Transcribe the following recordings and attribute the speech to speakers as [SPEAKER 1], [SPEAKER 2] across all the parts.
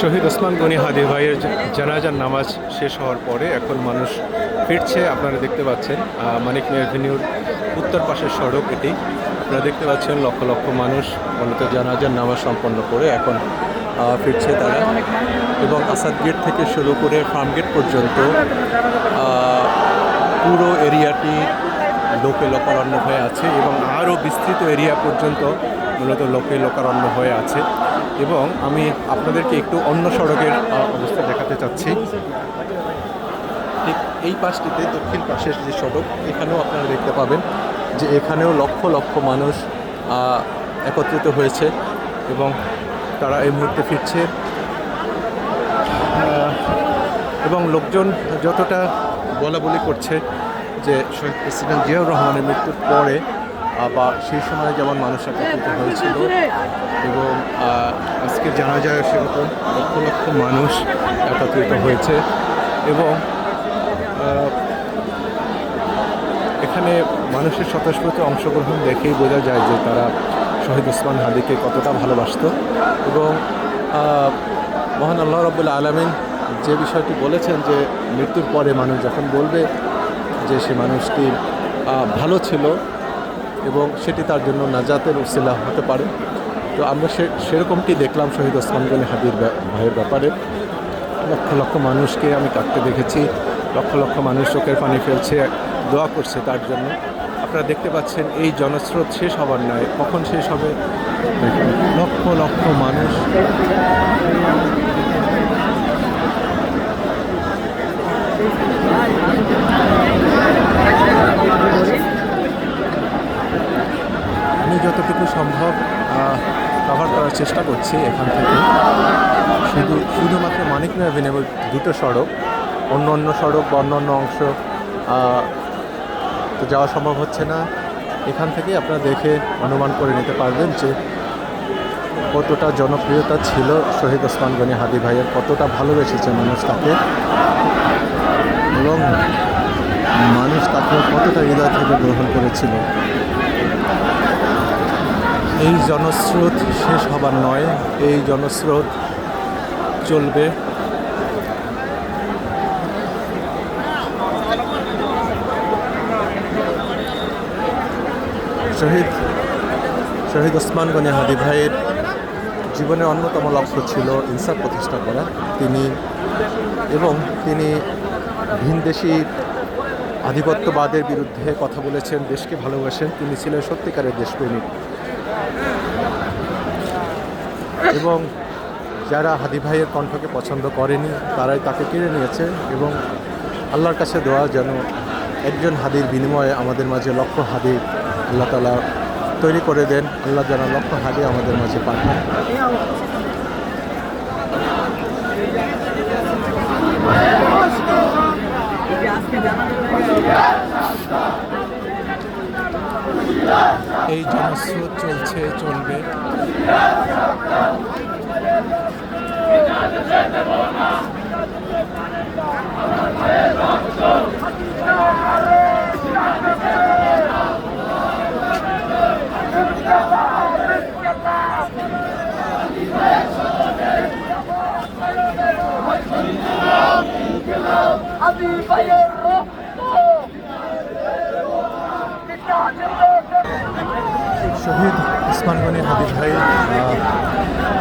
[SPEAKER 1] শহীদ ওসমান গনি হাদি ভাইয়ের জানাজার নামাজ শেষ হওয়ার পরে এখন মানুষ ফিরছে, আপনারা দেখতে পাচ্ছেন। মানিক মিয়া এভিনিউর উত্তর পাশের সড়ক এটি। আপনারা দেখতে পাচ্ছেন লক্ষ লক্ষ মানুষ মূলত জানাজার নামাজ সম্পন্ন করে এখন ফিরছে তারা। এবং আসাদ গেট থেকে শুরু করে ফার্ম গেট পর্যন্ত পুরো এরিয়াটি লোকে লোকারণ্য হয়ে আছে এবং আরও বিস্তৃত এরিয়া পর্যন্ত মূলত লোকে লোকারণ্য হয়ে আছে। এবং আমি আপনাদেরকে একটু অন্য সড়কের অবস্থা দেখাতে চাচ্ছি। ঠিক এই পাশটিতে দক্ষিণ পাশের যে সড়ক, এখানেও আপনারা দেখতে পাবেন যে এখানেও লক্ষ লক্ষ মানুষ একত্রিত হয়েছে এবং তারা এই মুহূর্তে ফিরছে। এবং লোকজন যতটা বলা বলি করছে যে শহীদ প্রেসিডেন্ট জিয়াউর রহমানের মৃত্যুর পরে বা সেই সময় যেমন মানুষ একত্রিত হয়েছিল এবং আজকে জানা যায় সেরকম লক্ষ লক্ষ মানুষ একত্রিত হয়েছে এবং এখানে মানুষের স্বতঃস্ফূর্ত অংশগ্রহণ দেখেই বোঝা যায় যে তারা শহীদ ওসমান হাদিকে কতটা ভালোবাসতো এবং মহান আল্লাহ রবুল্লা আলমিন যে বিষয়টি বলেছেন যে মৃত্যুর পরে মানুষ যখন বলবে যে সে মানুষটি ভালো ছিল এবং সেটি তার জন্য নাজাতের উসিলা হতে পারে। তো আমরা সে, সেরকমটি দেখলাম শহীদ ওসমান গনি ব্যা- ভাইয়ের ব্যাপারে। লক্ষ লক্ষ মানুষকে আমি কাটতে দেখেছি। লক্ষ লক্ষ মানুষ চোখের পানি ফেলছে, দোয়া করছে তার জন্য। আপনারা দেখতে পাচ্ছেন এই জনস্রোত শেষ হবার নয়, কখন শেষ হবে? লক্ষ লক্ষ মানুষ। যতটুকু সম্ভব কভার করার চেষ্টা করছি এখান থেকে। শুধু, শুধুমাত্র মানিক অ্যাভিনিউ দুটো সড়ক, অন্য অন্য সড়ক বা অন্য অন্য অংশ তো যাওয়া সম্ভব হচ্ছে না। এখান থেকে আপনারা দেখে অনুমান করে নিতে পারবেন যে কতটা জনপ্রিয়তা ছিল শহীদ ওসমান গনি হাদি ভাইয়ের, কতটা ভালোবেসেছে মানুষ তাকে। এবং মানুষ তাকে কতটা হৃদয় থেকে গ্রহণ করেছিল। এই জনস্রোত শেষ হবার নয়, এই জনস্রোত চলবে। শহীদ শহীদ ওসমান গনি হাদি ভাইয়ের জীবনের অন্যতম লক্ষ্য ছিল ইনসাফ প্রতিষ্ঠা করা। তিনি এবং তিনি ভিনদেশি আধিপত্যবাদের বিরুদ্ধে কথা বলেছেন, দেশকে ভালোবাসেন। তিনি ছিলেন সত্যিকারের দেশপ্রেমিক। এবং যারা হাদি ভাইয়ের কণ্ঠকে পছন্দ করেনি, তারাই তাকে কেড়ে নিয়েছে এবং আল্লাহর কাছে দোয়া যেন একজন হাদির বিনিময়ে আমাদের মাঝে লক্ষ হাদি আল্লাহ তালা তৈরি করে দেন। আল্লাহ যেন লক্ষ হাদি আমাদের মাঝে পাঠান। এই জনস্রোত চলছে চলবে।
[SPEAKER 2] আদি
[SPEAKER 1] শহীদ ওসমান গনি হাবিব ভাই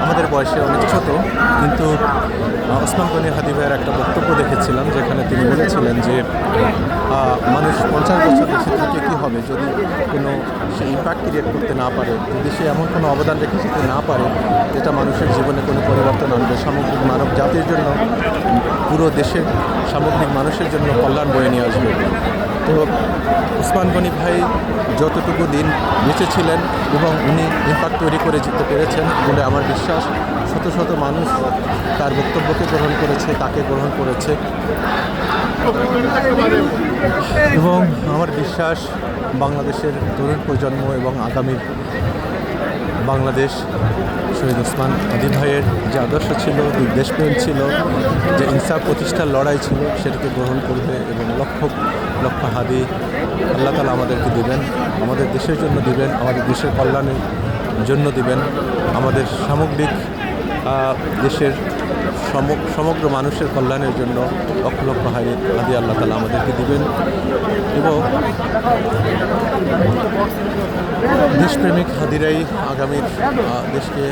[SPEAKER 1] আমাদের বয়সে অনেক ছোট, কিন্তু ওসমান গনি হাবিব ভাইয়ের একটা বক্তব্য দেখেছিলাম, যেখানে তিনি বলেছিলেন যে মানুষ পঞ্চাশ বছর দেশে থেকে কী হবে? যদি কোনো সে ইম্প্যাক্ট ক্রিয়েট করতে না পারে, যদি সে এমন কোনো অবদান রেখে যেতে না পারে, যেটা মানুষের জীবনে কোনো পরিবর্তন আনবে। সামগ্রিক মানব জাতির জন্য, পুরো দেশের সামগ্রিক মানুষের জন্য কল্যাণ বয়ে নিয়ে আসবে। তো, ওসমান গনি ভাই যতটুকু দিন বেঁচে ছিলেন এবং উনি ইম্প্যাক্ট তৈরি করে যেতে পেরেছেন বলে আমার বিশ্বাস। শত শত মানুষ তার বক্তব্যকে গ্রহণ করেছে, তাকে গ্রহণ করেছে। এবং আমার বিশ্বাস, বাংলাদেশের তরুণ প্রজন্ম এবং আগামী বাংলাদেশ, শহীদ ওসমান আদি ভাইয়ের যে আদর্শ ছিল দেশপ্রেম ছিল, যে ইনসাফ প্রতিষ্ঠার লড়াই ছিল, সেটাকে গ্রহণ করবে এবং লক্ষ লক্ষ হাদি আল্লাহ তালা আমাদেরকে দিবেন, আমাদের দেশের জন্য দিবেন, আমাদের দেশের কল্যাণের জন্য দিবেন, আমাদের সামগ্রিক দেশের সম- সমগ্র মানুষের কল্যাণের জন্য লক্ষ লক্ষ হারি হাদি আল্লাহ তালা আমাদেরকে দিবেন এবং দেশপ্রেমিক হাদিরাই আগামীর দেশকে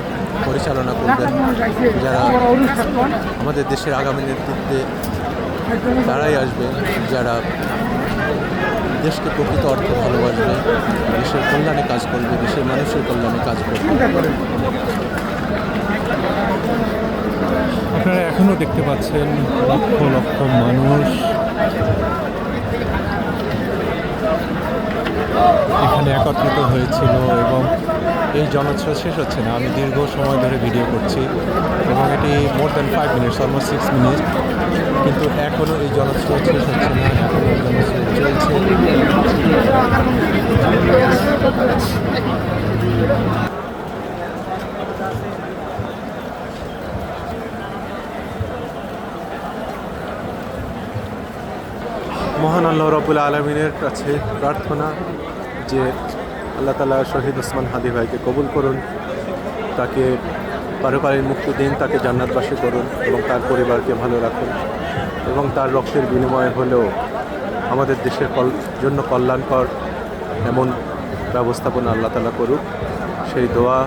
[SPEAKER 1] পরিচালনা করবেন। যারা আমাদের দেশের আগামী নেতৃত্বে তারাই আসবে, যারা দেশকে প্রকৃত অর্থে ভালোবাসবে, দেশের কল্যাণে কাজ করবে, দেশের মানুষের কল্যাণে কাজ করবে। আপনারা এখনও দেখতে পাচ্ছেন লক্ষ লক্ষ মানুষ এখানে একত্রিত হয়েছিল এবং এই জনস্রোত শেষ হচ্ছে না। আমি দীর্ঘ সময় ধরে ভিডিও করছি এবং এটি more than five minutes almost six minute কিন্তু এখনও এই জনস্রোত শেষ হচ্ছে না এখনও জনস্রোত চলছে। মহান আল্লাহ রবুল আলমিনের কাছে প্রার্থনা যে আল্লাহ তালা শহীদ ওসমান হাদি ভাইকে কবুল করুন, তাকে পারকালীন মুক্তি দিন, তাকে জান্নাতবাসী করুন এবং তার পরিবারকে ভালো রাখুন এবং তার রক্তের বিনিময়ে হলেও আমাদের দেশের জন্য কল্যাণকর এমন ব্যবস্থাপনা আল্লাহ তালা করুক। সেই দোয়া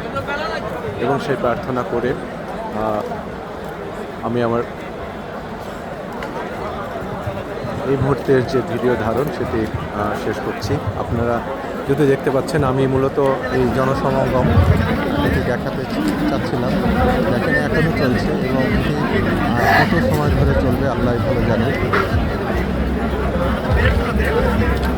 [SPEAKER 1] এবং সেই প্রার্থনা করে আমি আমার এই মুহূর্তের যে ভিডিও ধারণ, সেটি শেষ করছি। আপনারা যদি দেখতে পাচ্ছেন, আমি মূলত এই জনসমাগম এটি দেখাতে চাচ্ছিলাম। দেখেন এখনও চলছে এবং কত সময় ধরে চলবে আল্লাহ ভালো জানেন